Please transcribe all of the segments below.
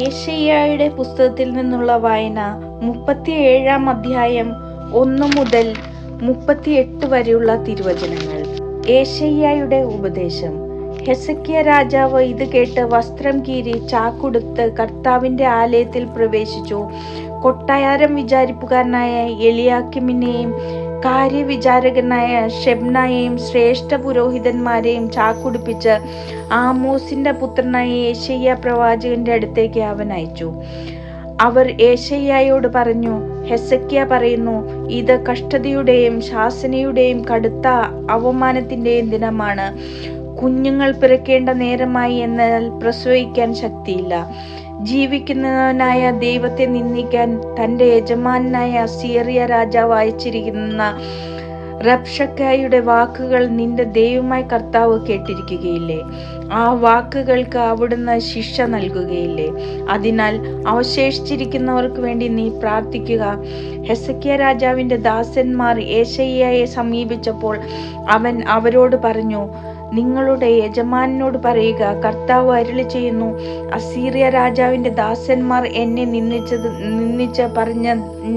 യേശയ്യായുടെ പുസ്തകത്തിൽ നിന്നുള്ള വായന മുപ്പത്തിയേഴാം അധ്യായം ഒന്ന് മുതൽ മുപ്പത്തിയെട്ട് വരെയുള്ള തിരുവചനങ്ങൾ. യേശയ്യായുടെ ഉപദേശം. ഹെസക്കിയ രാജാവ് ഇത് കേട്ട് വസ്ത്രം കീറി ചാക്കുടുത്ത് കർത്താവിന്റെ ആലയത്തിൽ പ്രവേശിച്ചു. കൊട്ടാരം വിചാരിപ്പുകാരനായ എലിയാക്കിമിനെയും കാര്യവിചാരകനായ ഷെബ്നായെയും ശ്രേഷ്ഠ പുരോഹിതന്മാരെയും ചാക്കുടിപ്പിച്ച് ആമോസിന്റെ പുത്രനായ ഏശയ്യ പ്രവാചകന്റെ അടുത്തേക്ക് അവൻ അയച്ചു. അവർ ഏശയ്യായോട് പറഞ്ഞു ഹെസക്കിയ പറയുന്നു ഇത് കഷ്ടതയുടെയും ശാസനയുടെയും കടുത്ത അവമാനത്തിന്റെയും ദിനമാണ്. കുഞ്ഞുങ്ങൾ പിറക്കേണ്ട നേരമായി എന്നാൽ പ്രസവിക്കാൻ ശക്തിയില്ല. ജീവിക്കുന്നവനായ ദൈവത്തെ നിന്ദിക്കാൻ തന്റെ യജമാനായ സീറിയ രാജാവ് അയച്ചിരിക്കുന്ന റബ്ഷക്കായുടെ വാക്കുകൾ നിന്റെ ദൈവമായ കർത്താവ് കേട്ടിരിക്കുകയില്ലേ? ആ വാക്കുകൾക്ക് അവിടുന്ന് ശിക്ഷ നൽകുകയില്ലേ? അതിനാൽ അവശേഷിച്ചിരിക്കുന്നവർക്ക് വേണ്ടി നീ പ്രാർത്ഥിക്കുക. ഹെസക്കിയ രാജാവിന്റെ ദാസന്മാർ ഏശയ്യയെ സമീപിച്ചപ്പോൾ അവൻ അവരോട് പറഞ്ഞു നിങ്ങളുടെ യജമാനോട് പറയുക കർത്താവ് അരുളി ചെയ്യുന്നു അസീറിയ രാജാവിന്റെ ദാസന്മാർ എന്നെ നിന്ദിച്ചത് നിന്ദിച്ച പറഞ്ഞ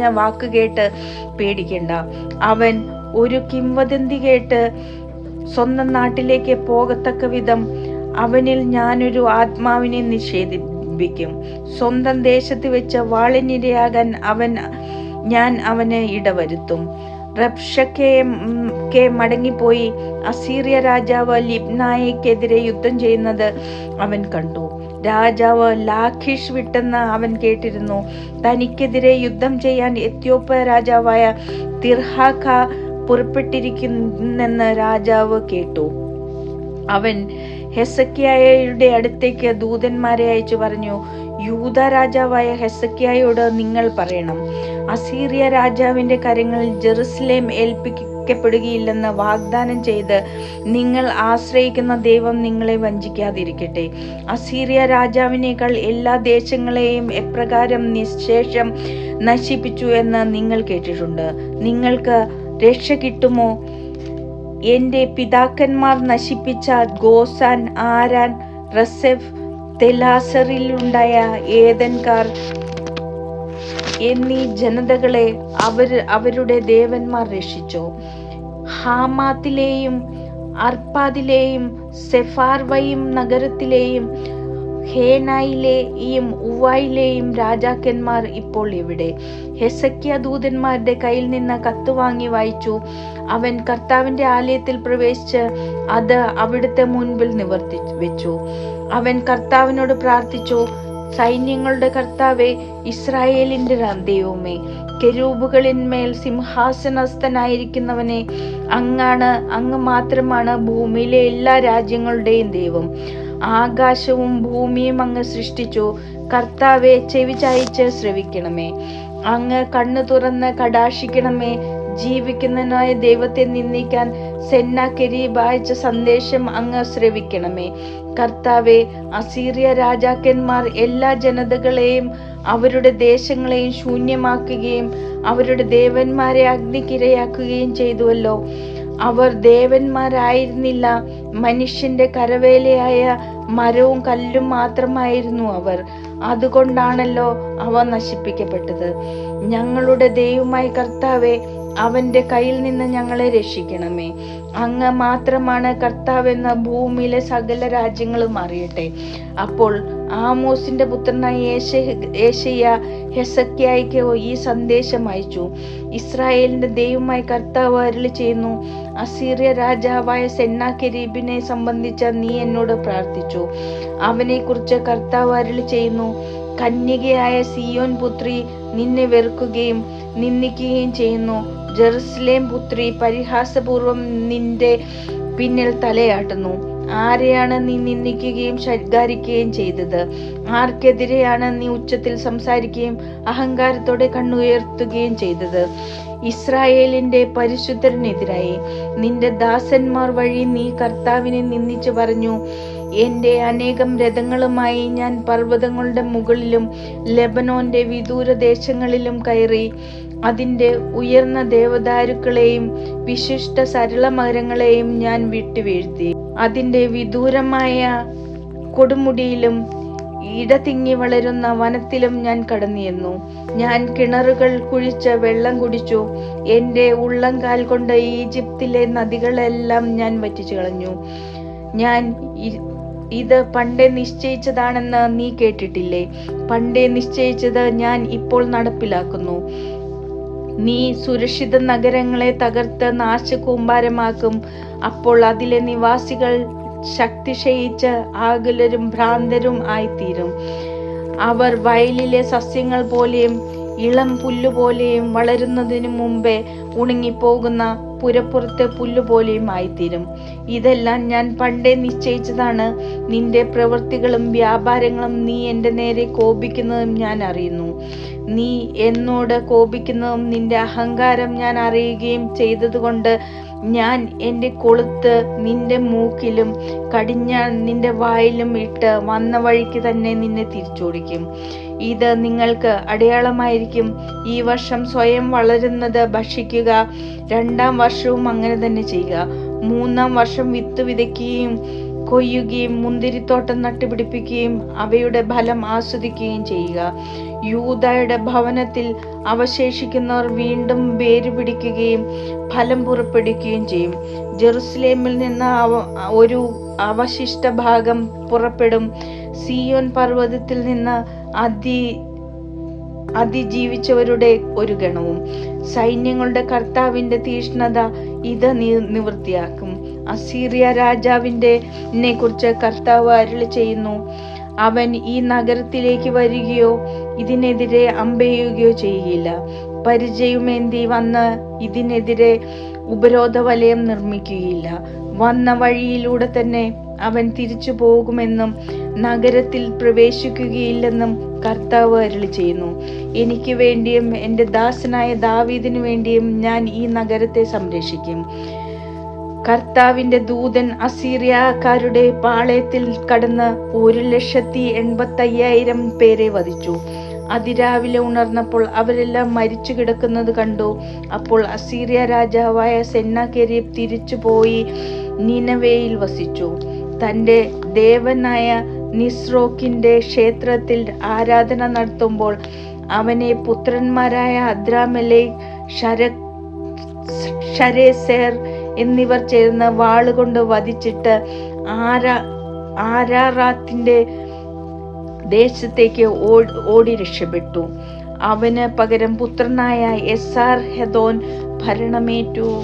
വാക്ക് കേട്ട് പേടിക്കണ്ട. അവൻ ഒരു കിംവദന്തി കേട്ട് സ്വന്തം നാട്ടിലേക്ക് പോകത്തക്ക വിധം അവനിൽ ഞാനൊരു ആത്മാവിനെ നിഷേധിപ്പിക്കും. സ്വന്തം ദേശത്ത് വെച്ച് വാളിനിരയാകാൻ അവൻ ഞാൻ അവന് ഇടവരുത്തും. റബ്ഷക്കെ കെ മടങ്ങിപ്പോയി അസീറിയ രാജാവ് ലിബ്നായക്കെതിരെ യുദ്ധം ചെയ്യുന്നത് അവൻ കണ്ടു. രാജാവ് ലാഖിഷ് വിട്ടെന്ന് അവൻ കേട്ടിരുന്നു. തനിക്കെതിരെ യുദ്ധം ചെയ്യാൻ എത്യോപ്യ രാജാവായ തിർഹാഖ പുറപ്പെട്ടിരിക്കുന്നെന്ന് രാജാവ് കേട്ടു. അവൻ ഹെസക്കിയായുടെ അടുത്തേക്ക് ദൂതന്മാരെ അയച്ചു പറഞ്ഞു യൂത രാജാവായ ഹെസക്കിയായോട് നിങ്ങൾ പറയണം. അസീറിയ രാജാവിന്റെ കരങ്ങളിൽ ജെറുസലേം ഏൽപ്പിക്കപ്പെടുകയില്ലെന്ന് വാഗ്ദാനം ചെയ്ത് നിങ്ങൾ ആശ്രയിക്കുന്ന ദൈവം നിങ്ങളെ വഞ്ചിക്കാതിരിക്കട്ടെ. അസീറിയ രാജാവിനേക്കാൾ എല്ലാ ദേശങ്ങളെയും എപ്രകാരം നിശേഷം നശിപ്പിച്ചു എന്ന് നിങ്ങൾ കേട്ടിട്ടുണ്ട്. നിങ്ങൾക്ക് രക്ഷ കിട്ടുമോ? എന്റെ പിതാക്കന്മാർ നശിപ്പിച്ച ഗോസാൻ ആരാൻ റസെഫ് തെലാസറിലുണ്ടായ ഏതൻകാർ എന്നീ ജനതകളെ അവർ അവരുടെ ദേവന്മാർ രക്ഷിച്ചു. ഹാമാത്തിലെയും അർപ്പാദിലെയും സെഫാർവയും നഗരത്തിലെയും ഹേനായിലെയും ഉവായിലെയും രാജാക്കന്മാർ ഇപ്പോൾ ഇവിടെ ഹെസക്കിയ ദൂതന്മാരുടെ കയ്യിൽ നിന്ന് കത്ത് വാങ്ങി വായിച്ചു. അവൻ കർത്താവിന്റെ ആലയത്തിൽ പ്രവേശിച്ച് അത് അവിടുത്തെ മുൻപിൽ നിവർത്തി വെച്ചു. അവൻ കർത്താവിനോട് പ്രാർത്ഥിച്ചു സൈന്യങ്ങളുടെ കർത്താവെ ഇസ്രായേലിന്റെ ദൈവമേ കെരൂബുകളിന്മേൽ സിംഹാസനസ്ഥനായിരിക്കുന്നവനെ അങ്ങാണ് അങ്ങ് മാത്രമാണ് ഭൂമിയിലെ എല്ലാ രാജ്യങ്ങളുടെയും ദൈവം. ആകാശവും ഭൂമിയും അങ്ങ് സൃഷ്ടിച്ചു. കർത്താവെ ചെവി ചായച്ച് ശ്രവിക്കണമേ. അങ്ങ് കണ്ണു തുറന്ന് കടാക്ഷിക്കണമേ. ജീവിക്കുന്നതിനായ ദൈവത്തെ നിന്ദിക്കാൻ സെന്ന കെരീബ് അയച്ച സന്ദേശം അങ്ങ് ശ്രവിക്കണമേ. കർത്താവെ അസീറിയ രാജാക്കന്മാർ എല്ലാ ജനതകളെയും അവരുടെ ദേശങ്ങളെയും ശൂന്യമാക്കുകയും അവരുടെ ദേവന്മാരെ അഗ്നിക്കിരയാക്കുകയും ചെയ്തുവല്ലോ. അവർ ദേവന്മാരായിരുന്നില്ല. മനുഷ്യന്റെ കരവേലയായ മരവും കല്ലും മാത്രമായിരുന്നു അവർ. അതുകൊണ്ടാണല്ലോ അവ നശിപ്പിക്കപ്പെട്ടത്. ഞങ്ങളുടെ ദൈവമായി കർത്താവെ അവന്റെ കയ്യിൽ നിന്ന് ഞങ്ങളെ രക്ഷിക്കണമേ. അങ്ങ് മാത്രമാണ് കർത്താവെന്ന ഭൂമിയിലെ സകല രാജ്യങ്ങളും അറിയട്ടെ. അപ്പോൾ ആമോസിന്റെ പുത്രനായ ഏശയ്യ ഹെസക്യായിക്ക് ഈ സന്ദേശം അയച്ചു. ഇസ്രായേലിന്റെ ദൈവമായി കർത്താവ് അരുളി ചെയ്യുന്നു അസീറിയ രാജാവായ സെന്ന കെരീബിനെ സംബന്ധിച്ച നീ എന്നോട് പ്രാർത്ഥിച്ചു. അവനെ കുറിച്ച് കർത്താവ് അരുളി ചെയ്യുന്നു കന്യകയായ സിയോൻ പുത്രി നിന്നെ വെറുക്കുകയും നിന്ദിക്കുകയും ചെയ്യുന്നു. ജെറുസലേം പുത്രി പരിഹാസപൂർവം നിന്റെ പിന്നിൽ തലയാട്ടുന്നു. ആരെയാണ് നീ നിന്ദിക്കുകയും ശകാരിക്കുകയും ചെയ്തത്? ആർക്കെതിരെയാണ് നീ ഉച്ചത്തിൽ സംസാരിക്കുകയും അഹങ്കാരത്തോടെ കണ്ണുയർത്തുകയും ചെയ്തത്? ഇസ്രായേലിന്റെ പരിശുദ്ധരനെതിരായി നിന്റെ ദാസന്മാർ വഴി നീ കർത്താവിനെ നിന്ദിച്ചു പറഞ്ഞു എന്റെ അനേകം രഥങ്ങളുമായി ഞാൻ പർവതങ്ങളുടെ മുകളിലും ലെബനോന്റെ വിദൂരദേശങ്ങളിലും കയറി അതിന്റെ ഉയർന്ന ദേവദാരുക്കളെയും വിശിഷ്ട സരള മരങ്ങളെയും ഞാൻ വിട്ടുവീഴ്ത്തി. അതിന്റെ വിദൂരമായ കൊടുമുടിയിലും ഇടതിങ്ങി വളരുന്ന വനത്തിലും ഞാൻ കടന്നിരുന്നു. ഞാൻ കിണറുകൾ കുഴിച്ച് വെള്ളം കുടിച്ചു. എന്റെ ഉള്ളംകാൽ കൊണ്ട് ഈജിപ്തിലെ നദികളെല്ലാം ഞാൻ വറ്റിച്ചു കളഞ്ഞു. ഞാൻ ഇത് പണ്ടേ നിശ്ചയിച്ചതാണെന്ന് നീ കേട്ടിട്ടില്ലേ? പണ്ടേ നിശ്ചയിച്ചത് ഞാൻ ഇപ്പോൾ നടപ്പിലാക്കുന്നു. നീ സുരക്ഷിത നഗരങ്ങളെ തകർത്ത് നാശകൂമ്പാരമാക്കും. അപ്പോൾ അതിലെ നിവാസികൾ ശക്തി ക്ഷയിച്ച് ആകുലരും ഭ്രാന്തരും ആയിത്തീരും. അവർ വയലിലെ സസ്യങ്ങൾ പോലെയും ഇളം പുല്ലു പോലെയും വളരുന്നതിനു മുമ്പേ ഉണങ്ങിപ്പോകുന്ന പുരപ്പുറത്തെ പുല്ലുപോലെയും ആയിത്തീരും. ഇതെല്ലാം ഞാൻ പണ്ടേ നിശ്ചയിച്ചതാണ്. നിന്റെ പ്രവൃത്തികളും വ്യാപാരങ്ങളും നീ എന്റെ നേരെ കോപിക്കുന്നതും ഞാൻ അറിയുന്നു. നീ എന്നോട് കോപിക്കുന്നതും നിന്റെ അഹങ്കാരം ഞാൻ അറിയുകയും ചെയ്തതുകൊണ്ട് ഞാൻ എന്റെ കൊളുത്ത് നിന്റെ മൂക്കിലും കടിഞ്ഞാൻ നിന്റെ വായിലും ഇട്ട് വന്ന വഴിക്ക് തന്നെ നിന്നെ തിരിച്ചോടിക്കും. ഇത് നിങ്ങൾക്ക് അടയാളമായിരിക്കും. ഈ വർഷം സ്വയം വളരുന്നത് ഭക്ഷിക്കുക രണ്ടാം വർഷവും അങ്ങനെ തന്നെ ചെയ്യുക. മൂന്നാം വർഷം വിത്ത് വിതയ്ക്കുകയും കൊയ്യുകയും മുന്തിരിത്തോട്ടം നട്ടുപിടിപ്പിക്കുകയും അവയുടെ ഫലം ആസ്വദിക്കുകയും ചെയ്യുക. യൂതയുടെ ഭവനത്തിൽ അവശേഷിക്കുന്നവർ വീണ്ടും വേര് പിടിക്കുകയും ഫലം പുറപ്പെടുക്കുകയും ചെയ്യും. ജെറുസലേമിൽ നിന്ന് ഒരു അവശിഷ്ട ഭാഗം പുറപ്പെടും. സിയോൻ പർവതത്തിൽ നിന്ന് അതി അതിജീവിച്ചവരുടെ ഒരു ഗണവും. സൈന്യങ്ങളുടെ കർത്താവിന്റെ തീഷ്ണത ഇത് നിവൃത്തിയാക്കും. അസീറിയ രാജാവിന്റെ കുറിച്ച് കർത്താവ് അരുളി ചെയ്യുന്നു. അവൻ ഈ നഗരത്തിലേക്ക് വരികയോ ഇതിനെതിരെ അമ്പെയ്യുകയോ ചെയ്യുകയില്ല പരിചയമേന്തി വന്ന് ഇതിനെതിരെ ഉപരോധ വലയം നിർമ്മിക്കുകയില്ല. വന്ന വഴിയിലൂടെ തന്നെ അവൻ തിരിച്ചു പോകുമെന്നും നഗരത്തിൽ പ്രവേശിക്കുകയില്ലെന്നും കർത്താവ് അരുളി ചെയ്യുന്നു. എനിക്ക് വേണ്ടിയും എന്റെ ദാസനായ ദാവീദിനു വേണ്ടിയും ഞാൻ ഈ നഗരത്തെ സംരക്ഷിക്കും. കർത്താവിന്റെ ദൂതൻ അസീറിയക്കാരുടെ പാളയത്തിൽ കടന്ന് ഒരു ലക്ഷത്തി എൺപത്തയ്യായിരം പേരെ വധിച്ചു. അതിരാവിലെ ഉണർന്നപ്പോൾ അവരെല്ലാം മരിച്ചു കിടക്കുന്നത് കണ്ടു. അപ്പോൾ അസീറിയ രാജാവായ സെന്നാകെരീബ് തിരിച്ചു പോയി നിനവേയിൽ വസിച്ചു. തന്റെ ദേവനായ നിസ്രോക്കിന്റെ ക്ഷേത്രത്തിൽ ആരാധന നടത്തുമ്പോൾ അവനെ പുത്രന്മാരായ അദ്രാമലെ ഷര ഷരേസേർ എന്നിവർ ചേർന്ന് വാളുകൊണ്ട് വധിച്ചിട്ട് ആരാ ആരാറാത്തിന്റെ ദേശത്തേക്ക് ഓടി രക്ഷപ്പെട്ടു. അവന് പകരം പുത്രനായ എസ് ആർ ഹെദോൻ ഭരണമേറ്റു.